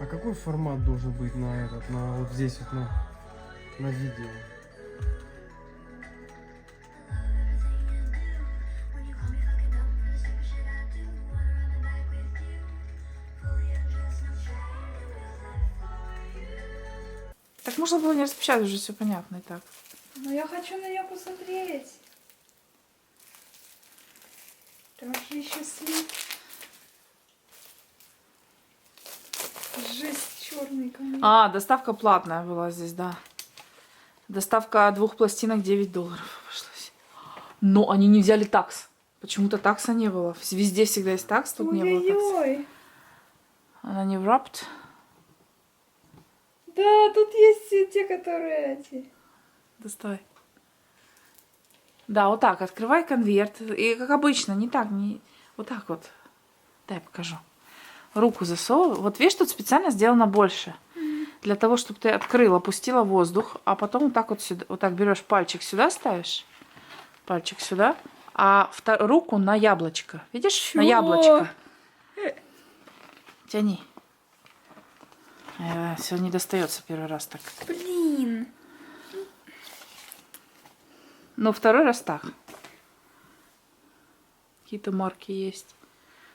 А какой формат должен быть на этот, на вот здесь вот на, на видео? Так можно было не распечатать, уже все понятно и так. Ну я хочу на нее посмотреть. Там же еще слив. Жесть черный ко мне. А, доставка платная была здесь, да. Доставка двух пластинок 9 долларов обошлась. Но они не взяли такс. Почему-то такса не было. Везде всегда есть такс, тут не было такса. Ой-ой-ой. Она не wrapped. Да, тут есть те, которые эти. Доставай. Да, вот так, открывай конверт. И как обычно, не так, не... Вот так вот. Дай покажу. Руку засовывай. Вот видишь, тут специально сделано больше. Для того, чтобы ты открыла, пустила воздух, а потом вот так вот сюда, вот так берешь пальчик сюда ставишь, пальчик сюда, а руку на яблочко. Видишь? На Чё? яблочко. Тяни. все не достается первый раз так. Блин. Но второй раз так. Какие-то марки есть.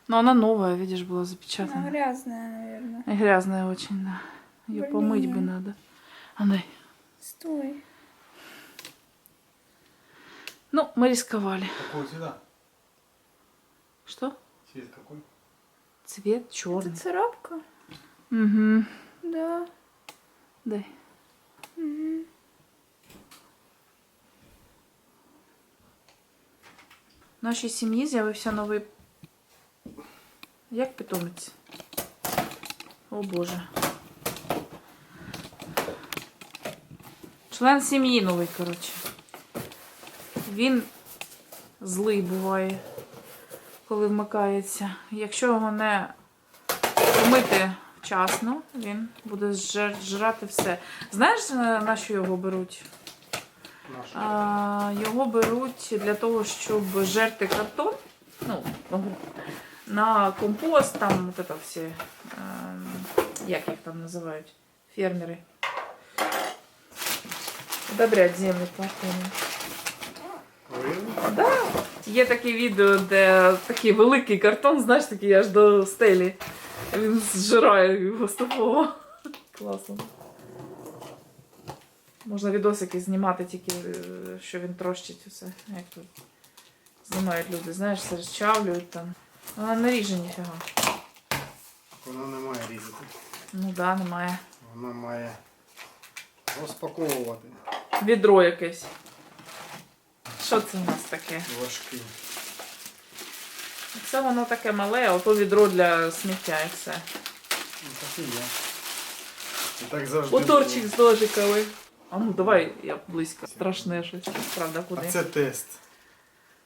Но она новая, видишь, была Она запечатана. грязная, наверное. И грязная очень, да. Ее Блин. помыть бы надо. А дай. Стой. Ну, мы рисковали. Какой сюда? Что? Цвет какой? Цвет Это черный. царапка? Угу. Да. Дай. Мгм. В нашій сім'ї з'явився новий. Як питомець? О Боже. Член сім'ї новий, коротше. Він злий буває, коли вмикається. Якщо його не помити вчасно, він буде жрати все. Знаєш, е, на що його беруть? А, його беруть для того, щоб жерти картон. Ну, на компост, там от это всі, ем, як їх там називають, фермери. Удобрять землю картоном. Да. Є таке відео, де такий великий картон, знаєш, такий аж до стелі. Він зжирає його ступово. Класно. Можна відосики знімати тільки, е, що він трощить усе. Як тут знімають люди, знаєш, все розчавлюють там. Вона не ріже ніфіга. Вона не має різати. Ну да, немає. Вона має розпаковувати Відро якесь. Що це у нас таке? важкі. Це воно таке мале, а ото відро для сміття і все. Ну, так і є. І так завжди. Моторчик з ножиками. А ну давай я близько. Страшне щось. Правда, куди? А це тест.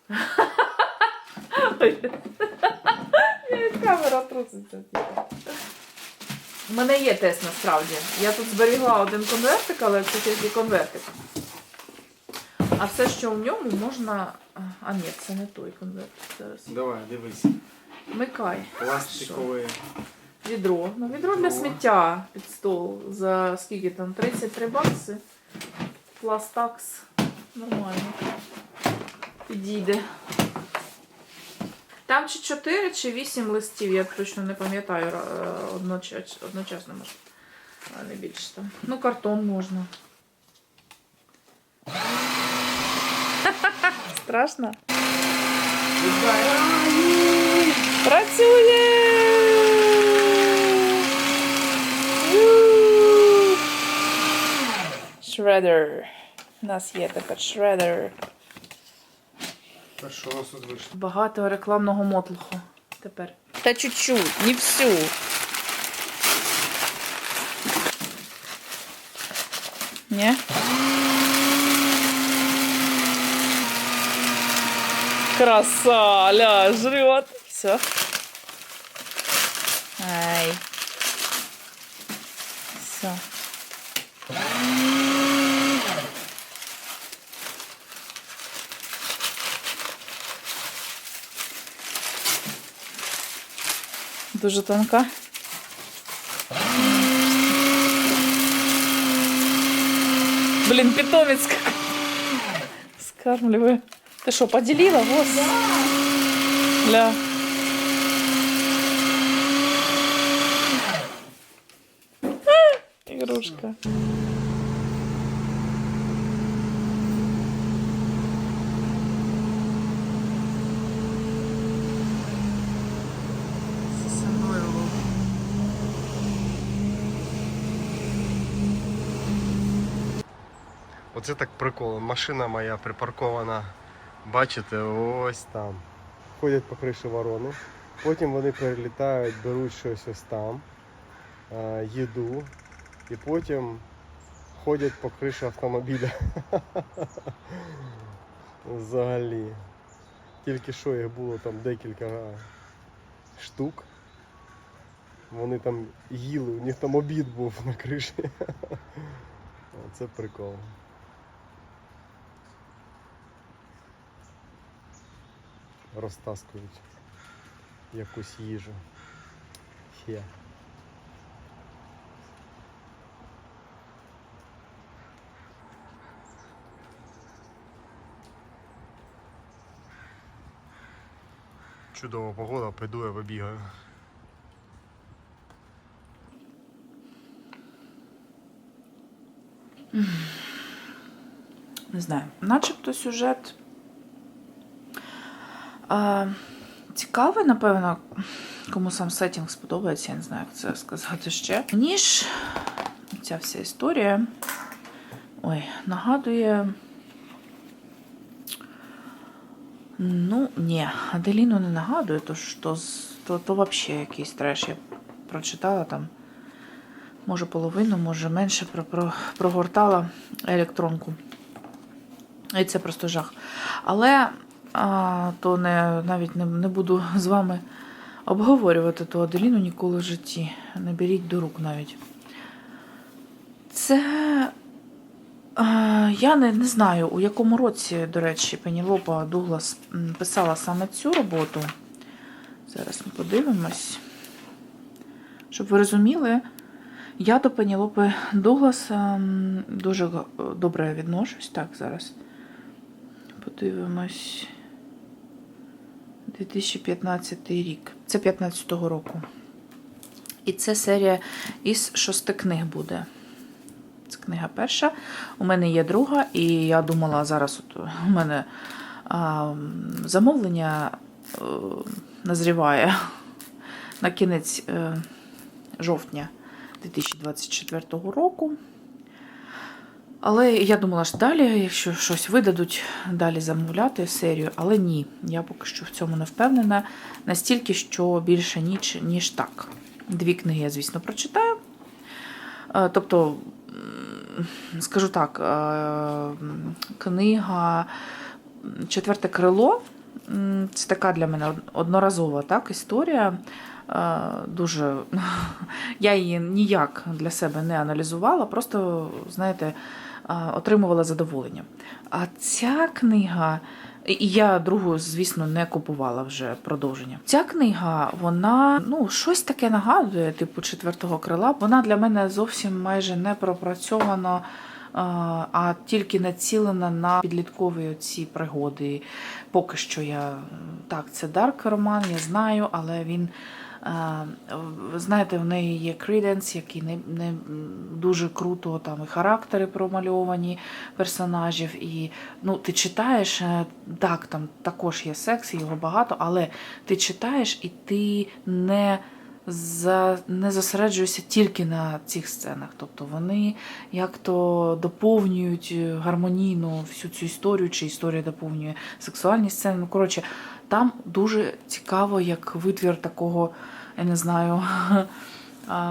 Камера труситься. У мене є тест насправді. Я тут зберігла один конвертик, але це тільки конвертик. А все, що в ньому, можна. А ні, це не той конвертик. Зараз. Давай, дивись. Вмикай. Пластикове. Відро. Ну, відро для сміття під стол. За скільки там? 33 бакси. Пластакс. Нормально. Підійде. Там чи 4, чи 8 листів, я точно не пам'ятаю е, одночасно може. А не більше там. Ну, картон можна. Страшно? Працює! Шредер. У нас є тепер шредер. Та що у нас тут вийшло? Багато рекламного мотлуху тепер. Та чуть-чуть, не всю. Ні? Краса, ля, жрет. Все. дуже тонка. Блін, питомець скармливаю. Ти що, поділила? вот? Ля. Игрушка. Оце так прикол. Машина моя припаркована, бачите, ось там. Ходять по криші ворони. Потім вони перелітають, беруть щось ось там, е, їду, і потім ходять по криші автомобіля. Взагалі. Тільки що їх було там декілька штук. Вони там їли, у них там обід був на криші. Це прикол. Розтаскують якусь їжу. Хе. Чудова погода, піду я вибігаю. Не знаю, начебто сюжет. А, цікавий, напевно, кому сам сетінг сподобається, я не знаю, як це сказати ще. Мені ж ця вся історія ой, нагадує. Ну, ні, Аделіну не нагадує, то що то, то взагалі якийсь треш. Я прочитала там, може половину, може менше про, про, прогортала електронку. І це просто жах. Але то не, навіть не, не буду з вами обговорювати ту Аделіну ніколи в житті. Не беріть до рук навіть. Це. А, я не, не знаю, у якому році, до речі, Пенілопа Дуглас писала саме цю роботу. Зараз ми подивимось. Щоб ви розуміли, я до Пенілопи Дугласа дуже добре відношусь. Так, зараз. Подивимось. 2015 рік. Це 15-го року. І це серія із шести книг буде. Це книга перша. У мене є друга, і я думала, зараз от у мене а, замовлення е, назріває на кінець е, жовтня 2024 року. Але я думала, що далі, якщо щось видадуть, далі замовляти серію. Але ні, я поки що в цьому не впевнена. Настільки, що більше ніч, ніж так. Дві книги я, звісно, прочитаю. Е, Тобто, скажу так, е, книга Четверте крило це така для мене одноразова так, історія. Е, Дуже я її ніяк для себе не аналізувала, просто, знаєте, отримувала задоволення. А ця книга, і я другу, звісно, не купувала вже продовження. Ця книга, вона ну, щось таке нагадує, типу четвертого крила. Вона для мене зовсім майже не пропрацьована. а, тільки націлена на підліткові ці пригоди. Поки що я так, це дарк роман, я знаю, але він знаєте, в неї є Кріденс, який не, не дуже круто, там і характери промальовані персонажів. І ну, ти читаєш, е, так, там також є секс, його багато, але ти читаєш і ти не. Не зосереджуєшся тільки на цих сценах. Тобто вони як-то доповнюють е, гармонійно всю цю історію, чи історія доповнює сексуальні сцени. Ну, коротше, там дуже цікаво, як витвір такого, я не знаю,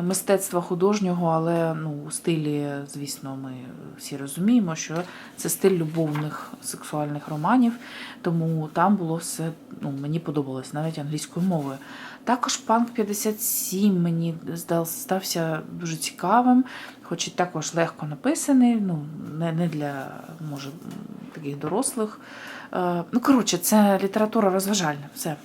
мистецтва художнього, але ну, у стилі, звісно, ми всі розуміємо, що це стиль любовних сексуальних романів, тому там було все, ну, мені подобалось навіть англійською мовою. Також панк 57 мені стався дуже цікавим, хоч і також легко написаний, ну, не, не для, може, таких дорослих. Е, Ну, коротше, це література розважальна, все.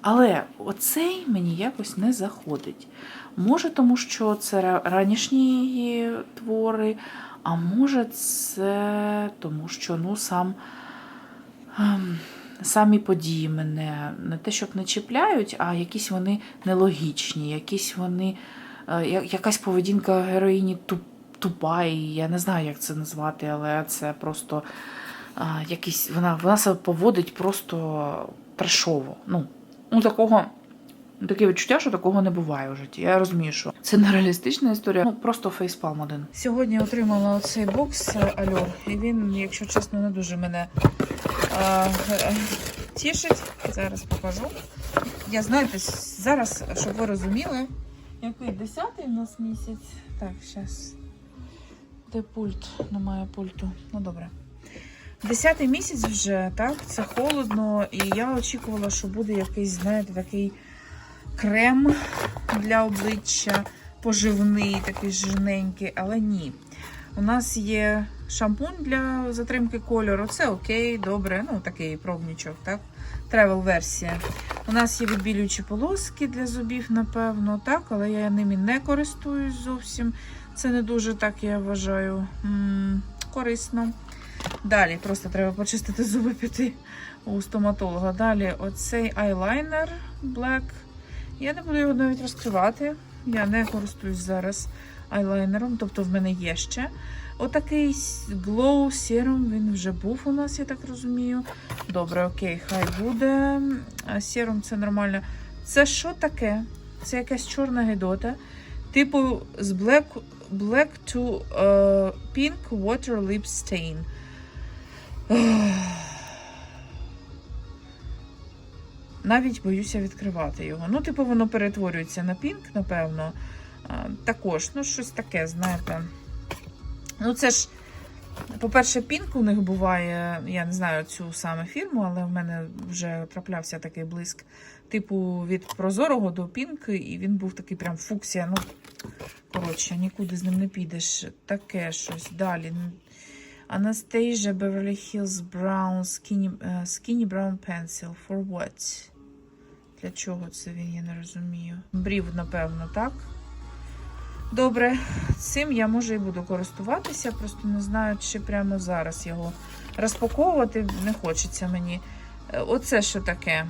Але оцей мені якось не заходить. Може, тому що це ранішні твори, А може, це тому, що ну сам. Самі події мене не те, щоб не чіпляють, а якісь вони нелогічні, якісь вони, е, якась поведінка героїні туп, тупа, і я не знаю, як це назвати, але це просто якісь, вона, вона себе поводить просто трешово. Ну, ну такого. Таке відчуття, що такого не буває у житті. Я розумію, що це не реалістична історія, ну просто фейспалм один. Сьогодні отримала оцей бокс е, Альор, і він, якщо чесно, не дуже мене а, е, тішить. Зараз покажу. Я знаєте, зараз, щоб ви розуміли, який десятий у нас місяць. Так, зараз. Де пульт? Немає пульту. Ну добре. Десятий місяць вже, так? Це холодно, і я очікувала, що буде якийсь, знаєте, такий крем для обличчя, поживний, такий жирненький, але ні. У нас є шампунь для затримки кольору. Це окей, добре, ну такий пробничок, так? Тревел-версія. У нас є відбілюючі полоски для зубів, напевно, так, але я ними не користуюсь зовсім. Це не дуже так, я вважаю, корисно. Далі просто треба почистити зуби піти у стоматолога. Далі оцей айлайнер Black. Я не буду його навіть розкривати. Я не користуюсь зараз айлайнером, тобто в мене є ще. Отакий Glow Serum, він вже був у нас, я так розумію. Добре, окей, хай буде. Serum це нормально. Це що таке? Це якась чорна гидота. Типу з Black, black to е, Pink Water Lip Stain. Навіть боюся відкривати його. Ну, типу, воно перетворюється на пінк, напевно. А, також, ну, щось таке, знаєте. Ну, це ж, по-перше, пінк у них буває, я не знаю цю саме фірму, але в мене вже траплявся такий блиск, типу, від прозорого до пінк, і він був такий прям фуксія. Ну, коротше, нікуди з ним не підеш. Таке щось. Далі. Anastasia Beverly Hills Brown Skinny, е, Skinny Brown Pencil. For what? Для чого це він, я не розумію. Брів, напевно, так? Добре, цим я може і буду користуватися, просто не знаю, чи прямо зараз його розпаковувати не хочеться мені. Е, Оце що таке?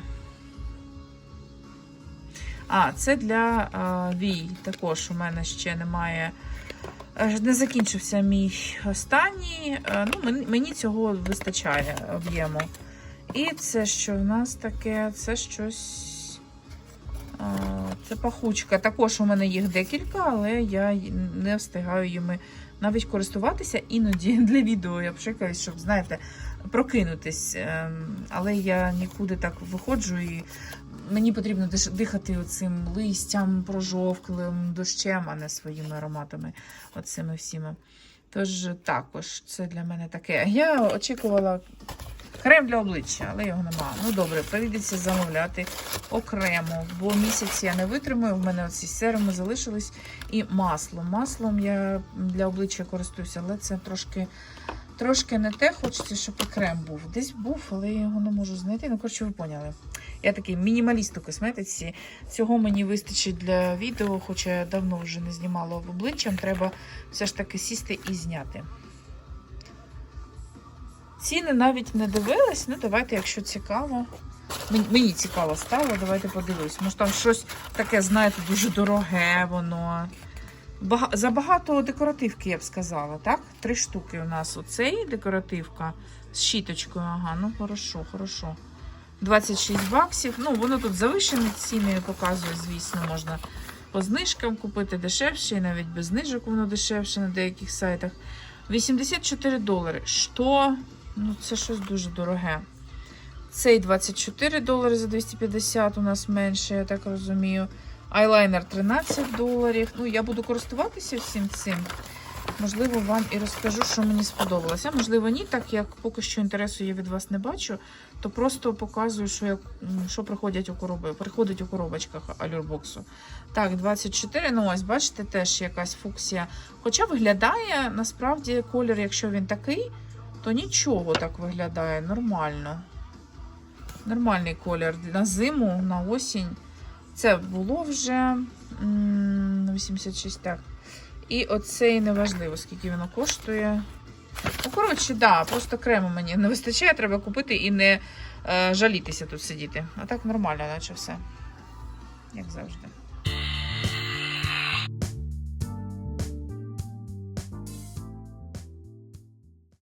А, це для а, вій. Також у мене ще немає. Е, Не закінчився мій останній. Е, Ну, мені, мені цього вистачає об'єму. І це що в нас таке? Це щось. Це пахучка. Також у мене їх декілька, але я не встигаю їми навіть користуватися. Іноді для відео я пшикаюсь, щоб, знаєте, прокинутись. Ем, Але я нікуди так виходжу і мені потрібно дихати оцим листям, прожовклим дощем, а не своїми ароматами, оцими всіми. Тож також це для мене таке. Я очікувала крем для обличчя, але його нема. Ну добре, прийдеться замовляти окремо, бо місяць я не витримую. В мене оці серуми залишились і масло. Маслом я для обличчя користуюся, але це трошки. Трошки не те, хочеться, щоб і крем був. Десь був, але я його не можу знайти. Ну, коротше, ви поняли. Я такий мінімаліст у косметиці. Цього мені вистачить для відео, хоча я давно вже не знімала в обличчям. Треба все ж таки сісти і зняти. Ціни навіть не дивилась. Ну, давайте, якщо цікаво. Мені цікаво стало, давайте подивимось. Може там щось таке, знаєте, дуже дороге воно. Бага... Забагато декоративки, я б сказала, так? Три штуки у нас. Оцей декоративка з щіточкою. Ага, ну хорошо, хорошо. 26 баксів. Ну, воно тут завищені ціни показує, звісно, можна по знижкам купити дешевше, і навіть без знижок воно дешевше на деяких сайтах. 84 долари. Що? Ну, це щось дуже дороге. Цей 24 долари за 250 у нас менше, я так розумію. Айлайнер 13 доларів. Ну, я буду користуватися всім цим. Можливо, вам і розкажу, що мені сподобалося. Можливо, ні, так як поки що інтересу я від вас не бачу, то просто показую, що, я, що приходять у короби, приходить у коробочках алюрбоксу. Так, 24. Ну, ось, бачите, теж якась фуксія. Хоча виглядає насправді колір, якщо він такий, то нічого так виглядає нормально. Нормальний колір на зиму, на осінь. Це було вже 86, так. І оцей неважливо, скільки воно коштує. Ну, коротше, да, просто крему мені не вистачає, треба купити і не е, жалітися тут сидіти. А так нормально, наче все. Як завжди.